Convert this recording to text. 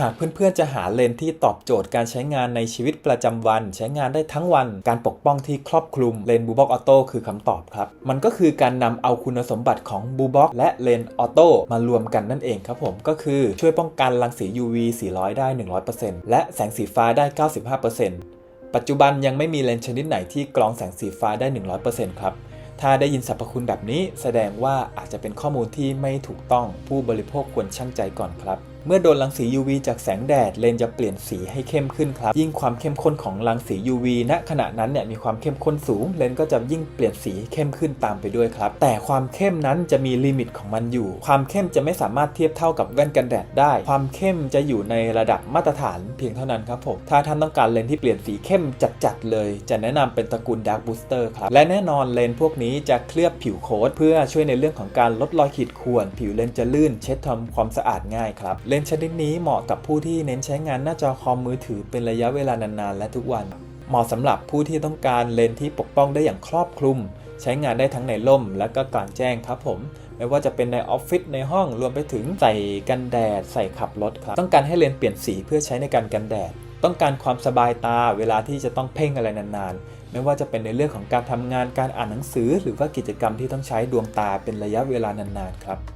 หากเพื่อนๆจะหาเลนส์ที่ตอบโจทย์การใช้งานในชีวิตประจำวัน ใช้งานได้ทั้งวัน การปกป้องที่ครอบคลุมเลนบูบ็อกออโต้คือคำตอบครับ มันก็คือการนำเอาคุณสมบัติของบูบ็อกและเลนออโต้มารวมกันนั่นเองครับผมก็คือช่วยป้องกันรังสี UV 400 ได้ 100%และแสงสีฟ้าได้ 95%ปัจจุบันยังไม่มีเลนส์ชนิดไหนที่กรองแสงสีฟ้าได้ 100%ครับถ้าได้ยินสรรพคุณแบบนี้แสดงว่าอาจจะเป็นข้อมูลที่ไม่ถูกต้องผู้บริโภคควรชั่งใจก่อนครับ เมื่อโดนรังสี UV จากแสงแดด เลนจะเปลี่ยนสีให้เข้มขึ้นครับ ยิ่งความเข้มข้นของรังสี UV ณขณะนั้นเนี่ยมีความเข้มข้นสูง เลนก็จะยิ่งเปลี่ยนสีเข้มขึ้นตามไปด้วยครับ แต่ความเข้มนั้นจะมีลิมิตของมันอยู่ ความเข้มจะไม่สามารถเทียบเท่ากับแว่นกันแดดได้ ความเข้มจะอยู่ในระดับมาตรฐานเพียงเท่านั้นครับผม ถ้าท่านต้องการเลนที่เปลี่ยนสีเข้มจัดๆเลย จะแนะนำเป็นตระกูล Dark Booster ครับ และแน่นอนเลนพวกนี้จะเคลือบผิวโค้ดเพื่อช่วยในเรื่องของการลดรอยขีดข่วน ผิวเลนจะลื่นเช็ดทำความสะอาดง่ายครับเลนส์ชนิดนี้เหมาะกับผู้ที่เน้นใช้งานหน้าจอคอมมือถือเป็นระยะเวลานานๆ และทุกวัน เหมาะสำหรับผู้ที่ต้องการเลนส์ที่ปกป้องได้อย่างครอบคลุม ใช้งานได้ทั้งในร่มและก็กลางแจ้งครับผม ไม่ว่าจะเป็นในออฟฟิศในห้องรวมไปถึงใส่กันแดด ใส่ขับรถครับ ต้องการให้เลนส์เปลี่ยนสีเพื่อใช้ในการกันแดด ต้องการความสบายตาเวลาที่จะต้องเพ่งอะไรนานๆ ไม่ว่าจะเป็นในเรื่องของการทำงานการอ่านหนังสือ หรือว่ากิจกรรมที่ต้องใช้ดวงตาเป็นระยะเวลานานๆครับ